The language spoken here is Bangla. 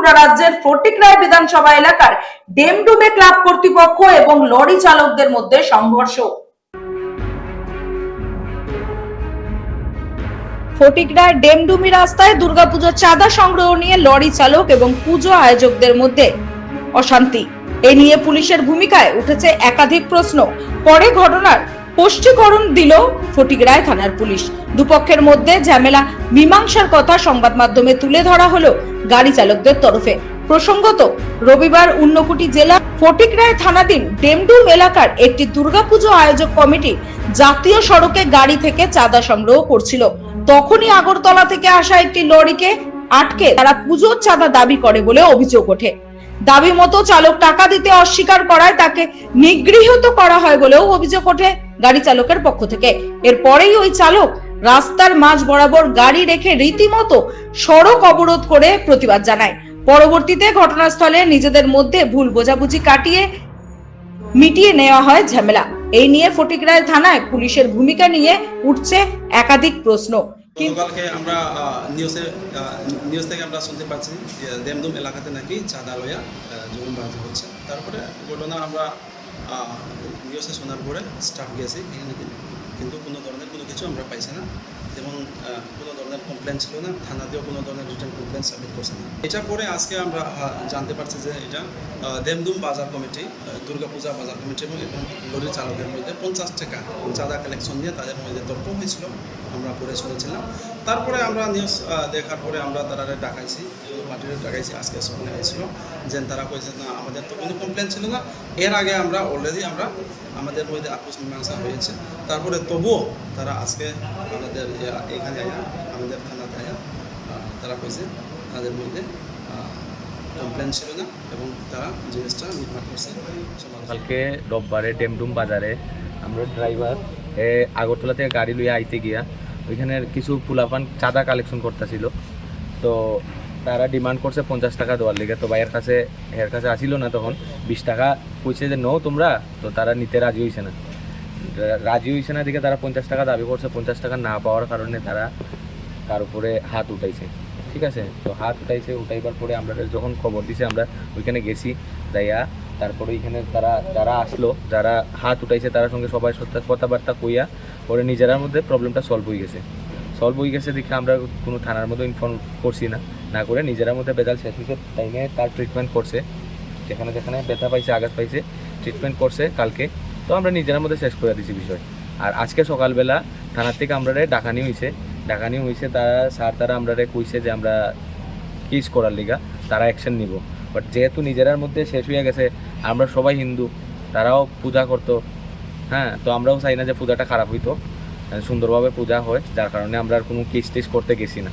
ত্রিপুরা রাজ্যের ফটিকরায় বিধানসভা এলাকার ডেমডুমে ক্লাব কর্তৃপক্ষ এবং লরি চালকদের মধ্যে সংঘর্ষ। ফটিকরায় ডেমডুমি রাস্তায় দুর্গাপুজোর চাঁদা সংগ্রহ নিয়ে লরি চালক এবং পুজো আয়োজকদের মধ্যে অশান্তি। এ নিয়ে পুলিশের ভূমিকায় উঠেছে একাধিক প্রশ্ন। পরে ঘটনার স্পষ্টীকরণ দিল ফটিকরায় থানার পুলিশ। দুপক্ষের মধ্যে ঝামেলা। মীমাংসার কথা সংবাদ মাধ্যমে তুলে ধরা হলো গাড়ি চালকদের তরফে। প্রসঙ্গত, রবিবার উন্নকুটি জেলা ফটিকরায় থানাধীন ডেমডুম এলাকার একটি দুর্গাপুজো আয়োজক কমিটি জাতীয় সড়কে গাড়ি থেকে চাঁদা সংগ্রহ করছিল। তখনই আগরতলা থেকে আসা একটি লরিকে আটকে তারা পুজোর চাঁদা দাবি করে বলে অভিযোগ ওঠে। দাবি মতো চালক টাকা দিতে অস্বীকার করায় তাকে নিগৃহীত করা হয় বলেও অভিযোগ ওঠে। গাড়ি চালকের পক্ষ থেকে। এরপরেই ওই চালক রাস্তার মাঝ বরাবর গাড়ি রেখে রীতিমতো সড়ক অবরোধ করে প্রতিবাদ জানায়। পরবর্তীতে ঘটনাস্থলে নিজেদের মধ্যে ভুল বোঝাবুঝি কাটিয়ে মিটিয়ে নেওয়া হয় ঝামেলা। এই নিয়ে ফটিকরায় থানায় পুলিশের ভূমিকা নিয়ে উঠছে একাধিক প্রশ্ন। গতকালকে আমরা নিউজে নিউজ থেকে আমরা শুনতে পাচ্ছি যে দেমদুম এলাকাতে নাকি চাঁদা লইয়া জুলুমবাজি হচ্ছে তারপরে ঘটনা আমরা নিউজে শোনার পরে স্টাফ গেছি এখানে কিন্তু কোনো ধরনের কোনো কিছু আমরা পাইছি না। যেমন কোনো ধরনের কমপ্লেন ছিল না, থানাতেও কোনো ধরনের রিটার্ন কমপ্লেন সাবমিট করছে না। এটা পরে আজকে আমরা জানতে পারছি যে এটা দেমদুম বাজার কমিটি দুর্গাপূজা বাজার কমিটি এবং এবং লরি চালকের মধ্যে পঞ্চাশ টাকা চাঁদা কালেকশন নিয়ে তাদের মধ্যে তর্ক হয়েছিল, আমরা পরে শুনেছিলাম। তারপরে আমরা নিউজ দেখার পরে আমরা তারা ডাকাইছি, পার্টিরে ডাকাইছি, আজকে সকালে এসেছিল যে তারা কয়েছে না, আমাদের তো কোনো কমপ্লেন ছিল না এর আগে আমরা অলরেডি আমরা আমাদের মধ্যে আপোষ মীমাংসা হয়েছে। তারপরে তবুও তারা আজকে আমাদের এখানে আয়া, আমাদের থানাতে আয়া তারা কয়েছে তাদের মধ্যে কমপ্লেন ছিল না এবং তারা জিনিসটা নির্মাণ করছে। কালকে রোববারে ডেমডুম বাজারে আমরা ড্রাইভার এ, আগরতলা থেকে গাড়ি লইয়া আইতে গিয়া ওইখানে কিছু পুলাপান চাঁদা কালেকশন করতেছিল। তো তারা ডিমান্ড করছে পঞ্চাশ টাকা দেওয়ার লেগে। তো ভাইয়ের কাছে এর কাছে আসিল না তখন, বিশ টাকা কইছে যে নো তোমরা। তো তারা নিতে রাজি হয়েছে না। রাজি হয়েছে না দিকে তারা পঞ্চাশ টাকা দাবি করছে। পঞ্চাশ টাকা না পাওয়ার কারণে তারা তার উপরে হাত উঠাইছে। ঠিক আছে? তো হাত উঠাইছে, উঠাইবার পরে আমরা যখন খবর দিছে, আমরা ওইখানে গেছি, যাইয়া তারপরে ওইখানে তারা, যারা আসলো, যারা হাত উঠাইছে, তার সঙ্গে সবাই কথাবার্তা কইয়া পরে নিজেরার মধ্যে প্রবলেমটা সলভ হয়ে গেছে। সলভ হয়ে গেছে দেখে আমরা কোনো থানার মধ্যে ইনফর্ম করছি না। না করে নিজেরার মধ্যে বেজাল শেষ হয়েছে টাইমে তার ট্রিটমেন্ট করছে। যেখানে যেখানে ব্যথা পাইছে, আঘাত পাইছে ট্রিটমেন্ট করছে কালকে। তো আমরা নিজেরার মধ্যে শেষ করে দিছি বিষয়। আর আজকে সকালবেলা থানার থেকে আমরা ডাকানি হয়েছে ডাকানি হয়েছে তারা স্যার তারা আমরা কইছে যে আমরা কিস করার লিগা, তারা অ্যাকশন নিব। বাট যেহেতু নিজেরার মধ্যে শেষ হয়ে গেছে, আমরা সবাই হিন্দু, তারাও পূজা করতো। হ্যাঁ তো আমরাও চাই না যে পূজাটা খারাপ হইতো। সুন্দরভাবে পূজা হয়, যার কারণে আমরা আর কোনো কেস টেস করতে গেছি না।